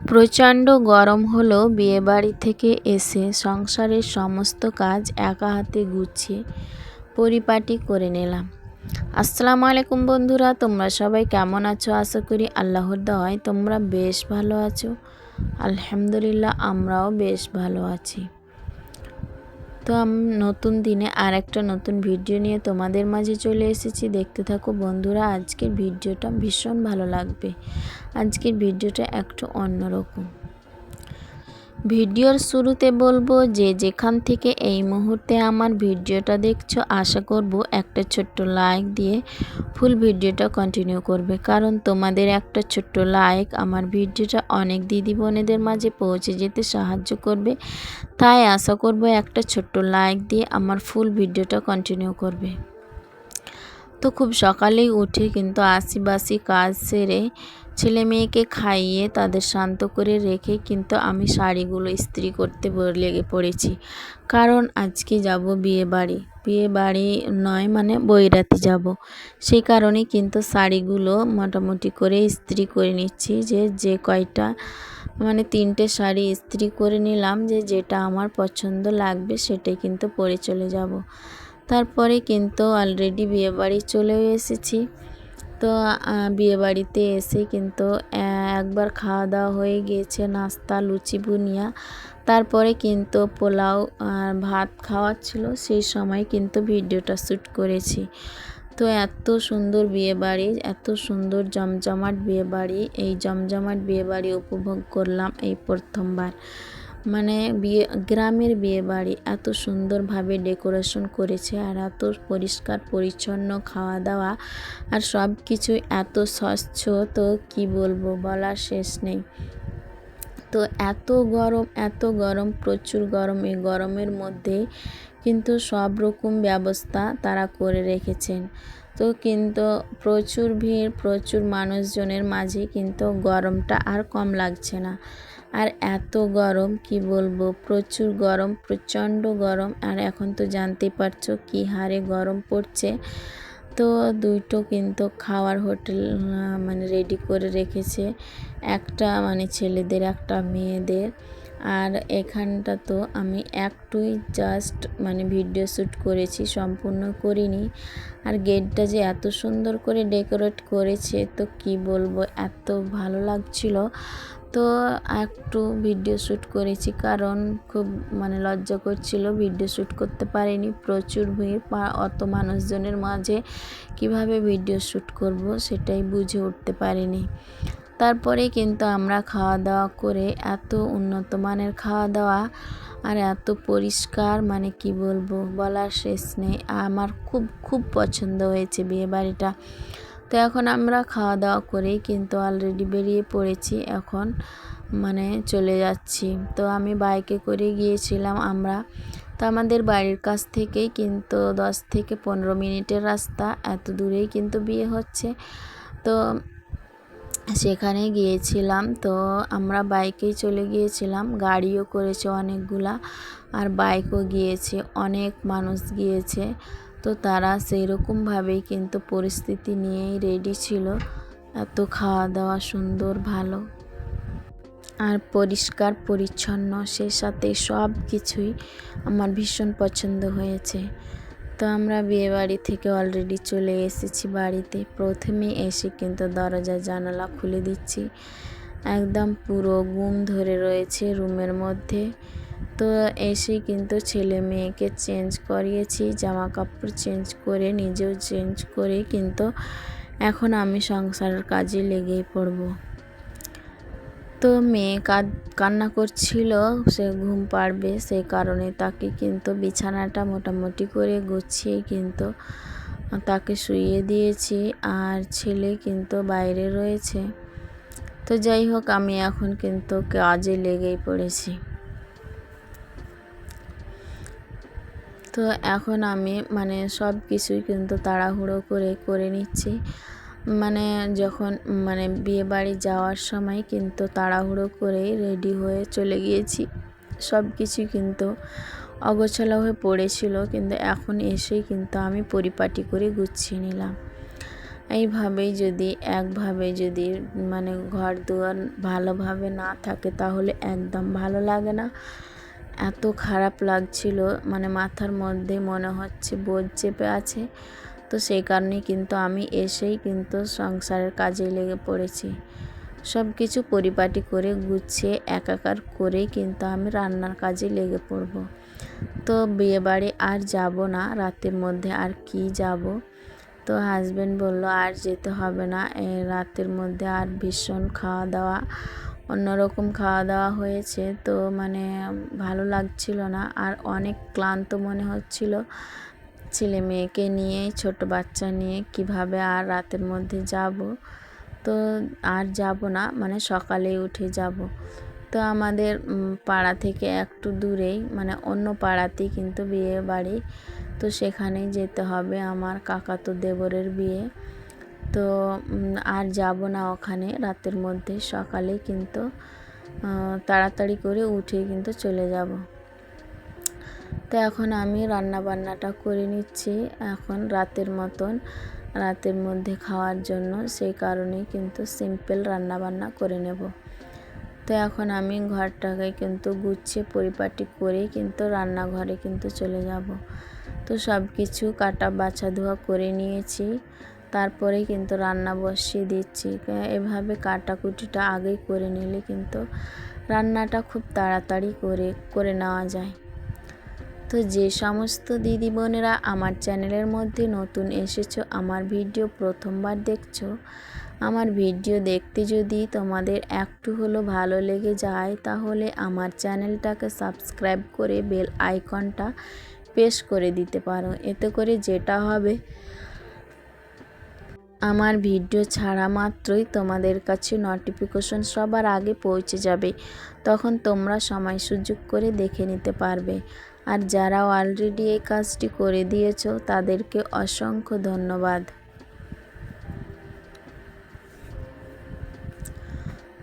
প্রচণ্ড গরম হলো বিয়েবাড়ি থেকে এসে সংসারের সমস্ত কাজ একা হাতে গুছিয়ে পরিপাটি করে নিলাম। আসসালামু আলাইকুম বন্ধুরা, তোমরা সবাই কেমন আছো? আশা করি আল্লাহর দয় তোমরা বেশ ভালো আছো। আলহামদুলিল্লাহ, আমরাও বেশ ভালো আছি। তো আমি, নতুন দিনে আর একটা নতুন ভিডিও নিয়ে তোমাদের মাঝে চলে এসেছি। দেখতে থাকো বন্ধুরা, আজকের ভিডিওটা ভীষণ ভালো লাগবে। আজকের ভিডিওটা একটু অন্যরকম। ভিডিওর শুরুতে বলব যে যেখান থেকে এই মুহূর্তে আমার ভিডিওটা দেখছ, আশা করব একটা ছোট্ট লাইক দিয়ে ফুল ভিডিওটা কন্টিনিউ করবে। কারণ তোমাদের একটা ছোট্ট লাইক আমার ভিডিওটা অনেক দিদি বোনেদের মাঝে পৌঁছে যেতে সাহায্য করবে। তাই আশা করব একটা ছোট্ট লাইক দিয়ে আমার ফুল ভিডিওটা কন্টিনিউ করবে। তো খুব সকালেই উঠে কিন্তু আশিবাসি কাজ সেরে ছেলে মেয়েকে খাইয়ে তাদের শান্ত করে রেখে কিন্তু আমি শাড়িগুলো ইস্ত্রি করতে লেগে পড়েছি। কারণ আজকে যাব বিয়ে বাড়ি। বিয়ে বাড়ি নয় মানে বইরাতে যাব। সেই কারণে কিন্তু শাড়িগুলো মোটামুটি করে ইস্ত্রি করে নিচ্ছি যে যে কয়টা মানে তিনটে শাড়ি ইস্ত্রি করে নিলাম যে, যেটা আমার পছন্দ লাগবে সেটাই কিন্তু পরে চলে যাব। তারপরে কিন্তু অলরেডি বিয়েবাড়ি চলেও এসেছি। তো বিয়েবাড়িতে এসে কিন্তু একবার খাওয়া দাওয়া হয়ে গিয়েছে, নাস্তা, লুচি, বুনিয়া। তারপরে কিন্তু পোলাও আর ভাত খাওয়ার ছিল সেই সময় কিন্তু ভিডিওটা শ্যুট করেছি। তো, এত সুন্দর বিয়েবাড়ি, এত সুন্দর জমজমাট বিয়েবাড়ি। এই জমজমাট বিয়েবাড়ি উপভোগ করলাম এই প্রথমবার। মানে বিয়ে, গ্রামের বিয়ে বাড়ি এত সুন্দরভাবে ডেকোরেশন করেছে আর এত পরিষ্কার, পরিচ্ছন্ন খাওয়া দাওয়া আর সব কিছু এত স্বচ্ছ, তো কি বলব বলার শেষ নেই। তো এত গরম এত গরম, প্রচুর গরম, এই গরমের মধ্যে কিন্তু সব রকম ব্যবস্থা তারা করে রেখেছেন। তো কিন্তু প্রচুর ভিড়, প্রচুর মানুষজনের মাঝে কিন্তু গরমটা আর কম লাগছে না। আর এত গরম, কি বলব? প্রচুর গরম, প্রচণ্ড গরম। আর এখন তো জানতেই পারছ কী হারে গরম পড়ছে। তো দুইটো কিন্তু খাওয়ার হোটেল মানে রেডি করে রেখেছে। একটা মানে ছেলেদের, একটা মেয়েদের। আর এখানটা তো আমি একটুই জাস্ট মানে ভিডিও শ্যুট করেছি, সম্পূর্ণ করিনি। আর গেটটা যে এত সুন্দর করে ডেকোরেট করেছে, তো কি বলব? এত ভালো লাগছিল। তো একটু ভিডিও শ্যুট করেছি কারণ খুব মানে লজ্জা করছিল। ভিডিও শ্যুট করতে পারিনি, প্রচুর ভিড়। অত মানুষজনের মাঝে কীভাবে ভিডিও শ্যুট করব সেটাই বুঝে উঠতে পারিনি। তারপরে কিন্তু আমরা খাওয়া দাওয়া করে এত উন্নত মানের খাওয়া দাওয়া আর এত পরিষ্কার মানে কি বলব, বলার শেষ নেই। আমার খুব খুব পছন্দ হয়েছে বিয়ে বাড়িটা তো এখন আমরা খাওয়া দাওয়া করেই কিন্তু অলরেডি বেরিয়ে পড়েছি। এখন মানে চলে যাচ্ছি। তো আমি বাইকে করে গিয়েছিলাম আমরা। তো আমাদের বাড়ির কাছ থেকেই কিন্তু দশ থেকে পনেরো মিনিটের রাস্তা। এত দূরেই কিন্তু বিয়ে হচ্ছে। তো সেখানে গিয়েছিলাম। তো আমরা বাইকেই চলে গিয়েছিলাম। গাড়িও করেছে অনেকগুলা। আর বাইকও গিয়েছে। অনেক মানুষ গিয়েছে। তো তারা সেই রকমভাবেই কিন্তু পরিস্থিতি নিয়েই রেডি ছিল। এত খাওয়া দাওয়া সুন্দর, ভালো। আর পরিষ্কার, পরিচ্ছন্ন, সে সাথে সব কিছুই আমার ভীষণ পছন্দ হয়েছে। তো আমরা বিয়ে বাড়ি থেকে অলরেডি চলে এসেছি বাড়িতে। প্রথমে এসে কিন্তু দরজা জানালা খুলে দিচ্ছি। একদম পুরো গুম ধরে রয়েছে রুমের মধ্যে। তো এসে কিন্তু ছেলে মেয়েকে চেঞ্জ করিয়েছি জামা কাপড় চেঞ্জ করে, নিজেও চেঞ্জ করে কিন্তু এখন আমি সংসারের কাজে লেগেই পড়ব। তো মেয়ে কান্না করছিল, সে ঘুম পাড়বে সেই কারণে তাকে কিন্তু বিছানাটা মোটামুটি করে গুছিয়ে কিন্তু তাকে শুইয়ে দিয়েছি আর ছেলে কিন্তু বাইরে রয়েছে। তো যাই হোক, আমি এখন কিন্তু কাজে লেগেই পড়েছি। তো এখন আমি মানে সব কিছুই কিন্তু তাড়াহুড়ো করে করে নিচ্ছি। মানে যখন মানে বিয়ে বাড়ি যাওয়ার সময় কিন্তু তাড়াহুড়ো করে রেডি হয়ে চলে গিয়েছি। সব কিছুই কিন্তু অগোছালো হয়ে পড়েছিল, কিন্তু এখন এসেই কিন্তু আমি পরিপাটি করে গুছিয়ে নিলাম। এইভাবেই যদি একভাবে যদি মানে ঘর দুয়ার ভালোভাবে না থাকে তাহলে একদম ভালো লাগে না। এত খারাপ লাগছিল মানে মাথার মধ্যে মনে হচ্ছে বোঝ চেপে আছে। তো সেই কারণেই কিন্তু আমি এসেই কিন্তু সংসারের কাজে লেগে পড়েছি। সব কিছু পরিপাটি করে গুছিয়ে একাকার করে কিন্তু আমি রান্নার কাজে লেগে পড়ব। তো বিয়েবাড়ি আর যাব না, রাতের মধ্যে আর কি যাব? তো হাজব্যান্ড বলল, আর যেতে হবে না রাতের মধ্যে আর ভীষণ খাওয়া দাওয়া অন্যরকম খাওয়া দাওয়া হয়েছে, তো মানে ভালো লাগছিল না। আর অনেক ক্লান্ত মনে হচ্ছিল ছেলে মেয়েকে নিয়ে, ছোট বাচ্চা নিয়ে, কীভাবে আর রাতের মধ্যে যাব? তো আর যাব না মানে সকালে উঠে যাব। তো আমাদের পাড়া থেকে একটু দূরেই মানে অন্য পাড়াতেই কিন্তু বিয়ে বাড়ি তো সেখানেই যেতে হবে আমার কাকাতো দেবরের বিয়ে। তো আর যাব না ওখানে রাতের মধ্যে, সকালে কিন্তু তাড়াতাড়ি করে উঠে কিন্তু চলে যাব। তো এখন আমি রান্না বান্নাটা করে নিচ্ছি। এখন রাতের মতন, রাতের মধ্যে খাওয়ার জন্য সেই কারণেই কিন্তু সিম্পল রান্না বান্না করে নেব। তো এখন আমি ঘরটাকে কিন্তু গুছিয়ে, পরিপাটি করে কিন্তু রান্নাঘরে কিন্তু চলে যাব। তো সব কিছু কাটা বাছা ধোয়া করে নিয়েছি। তারপরে কিন্তু রান্না বসিয়ে দিচ্ছি। এভাবে কাটাকুটিটা আগেই করে নিলে কিন্তু রান্নাটা খুব তাড়াতাড়ি করে করে নেওয়া যায়। তো যে সমস্ত দিদি বোনেরা আমার চ্যানেলের মধ্যে নতুন এসেছ, আমার ভিডিও প্রথমবার দেখছ, আমার ভিডিও দেখতে যদি তোমাদের একটু হলো ভালো লেগে যায়, তাহলে আমার চ্যানেলটাকে সাবস্ক্রাইব করে বেল আইকনটা পেশ করে দিতে পারো। এতে করে যেটা হবে আমার ভিডিও ছাড়া মাত্রই তোমাদের কাছে নোটিফিকেশন সবার আগে পৌঁছে যাবে। তখন তোমরা সময় সুযোগ করে দেখে নিতে পারবে। আর যারা অলরেডি এই কাজটি করে দিয়েছ, তাদেরকে অসংখ্য ধন্যবাদ।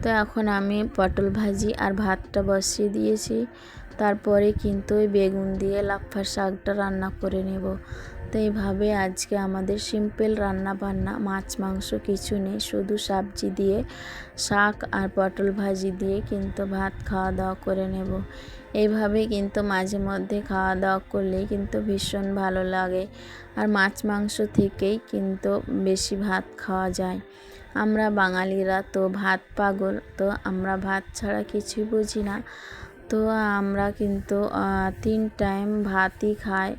তো এখন আমি পটল ভাজি আর ভাতটা বসিয়ে দিয়েছি। তারপরে কিন্তু ওই বেগুন দিয়ে লাফার শাকটা রান্না করে নেব। তো এইভাবে আজকে আমাদের সিম্পল রান্না বান্না মাছ, মাংস কিছু নেই। শুধু সবজি দিয়ে শাক আর পটল ভাজি দিয়ে কিন্তু ভাত খাওয়া দাওয়া করে নেব। এইভাবে কিন্তু মাঝে মধ্যে খাওয়া দাওয়া করলেই কিন্তু ভীষণ ভালো লাগে। আর মাছ, মাংস থেকেই কিন্তু বেশি ভাত খাওয়া যায়। আমরা বাঙালিরা তো ভাত পাগল, তো আমরা ভাত ছাড়া কিছুই বুঝি না। তো আমরা কিন্তু তিন টাইম ভাতই খাই।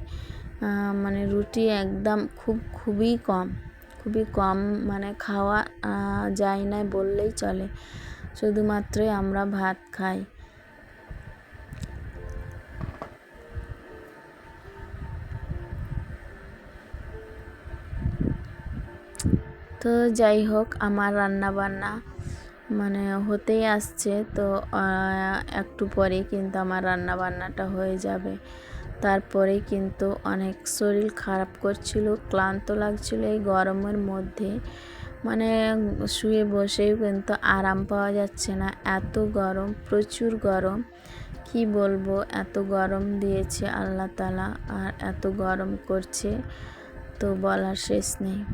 মানে রুটি একদম খুব, খুবই কম। খুবই কম মানে খাওয়া যায় না বললেই চলে। শুধুমাত্রই আমরা ভাত খাই। তো যাই হোক, আমার রান্না বান্না মানে হতেই আসছে। তো একটু পরে কিন্তু আমার রান্না বান্নাটা হয়ে যাবে। তারপরে কিন্তু অনেক শরীর খারাপ করছিল, ক্লান্ত লাগছিল এই গরমের মধ্যে। মানে শুয়ে বসেও কিন্তু আরাম পাওয়া যাচ্ছে না। এত গরম, প্রচুর গরম। কি বলব, এত গরম দিয়েছে আল্লাহ তালা আর এত গরম করছে তো বলার শেষ নেই।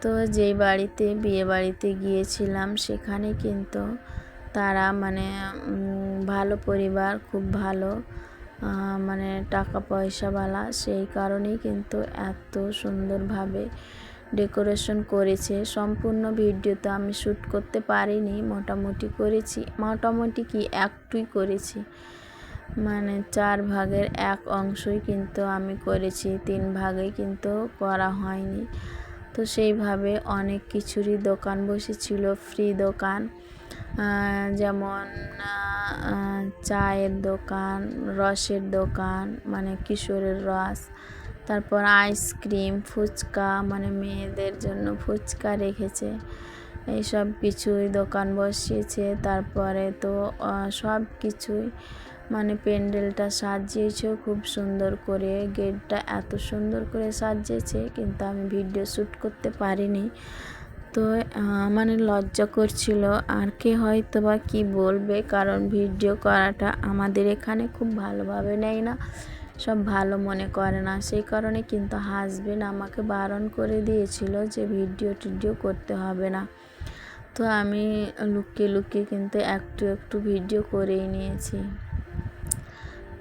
তো যেই বাড়িতে, বিয়ে বাড়িতে গিয়েছিলাম, সেখানে কিন্তু তারা মানে ভালো পরিবার, খুব ভালো। মানে টাকা পয়সাওয়ালা সেই কারণেই কিন্তু এত সুন্দরভাবে ডেকোরেশন করেছে। সম্পূর্ণ ভিডিওতে আমি শ্যুট করতে পারিনি, মোটামুটি করেছি। মোটামুটি কি একটুই করেছি। মানে চার ভাগের এক অংশই কিন্তু আমি করেছি, তিন ভাগে কিন্তু করা হয়নি। তো সেইভাবে অনেক কিছুরই দোকান বসেছিল, ফ্রি দোকান। যেমন চায়ের দোকান, রসের দোকান মানে কিশোরের রস, তারপর আইসক্রিম, ফুচকা মানে মেয়েদের জন্য ফুচকা রেখেছে। এই সব কিছুই দোকান বসিয়েছে। তারপরে তো সব কিছুই মানে প্যান্ডেলটা সাজিয়েছে খুব সুন্দর করে। গেটটা এত সুন্দর করে সাজিয়েছে, কিন্তু আমি ভিডিও শ্যুট করতে পারিনি। তো মানে লজ্জা করছিল। আর কে হয়তো বা কী বলবে? কারণ ভিডিও করাটা আমাদের এখানে খুব ভালোভাবে নেয় না। সব ভালো মনে করে না। সেই কারণে কিন্তু হাজবেন্ড আমাকে বারণ করে দিয়েছিল যে ভিডিও টিডিও করতে হবে না। তো আমি লুকিয়ে লুকিয়ে কিন্তু একটু একটু ভিডিও করেই নিয়েছি।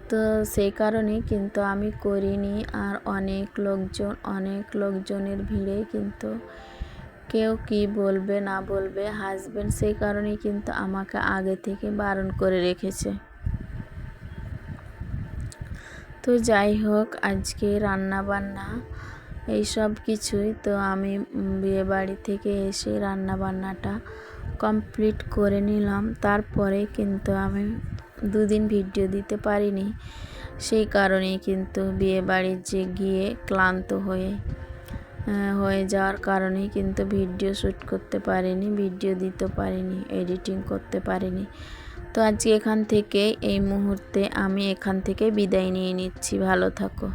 তো সেই কারণে কিন্তু আমি করিনি। আর অনেক লোকজন, অনেক লোকজনের ভিড়ে কিন্তু কেউ কি বলবে, না বলবে হাজবেন্ড সেই কারণেই কিন্তু আমাকে আগে থেকে বারণ করে রেখেছে। তো যাই হোক, আজকে রান্না বান্না এই সব কিছুই, তো আমি বিয়ে বাড়ি থেকে এসে রান্না বান্নাটা কমপ্লিট করে নিলাম। তারপরে কিন্তু আমি দুদিন ভিডিও দিতে পারিনি। সেই কারণেই কিন্তু বিয়ে বাড়ির যে গিয়ে ক্লান্ত হয়ে হয়ে যাওয়ার কারণে কিন্তু ভিডিও শ্যুট করতে পারিনি, ভিডিও দিতে পারিনি এডিটিং করতে পারিনি। তো আজকে এখান থেকে এই মুহূর্তে আমি এখান থেকে বিদায় নিয়ে নিচ্ছি, ভালো থাকো।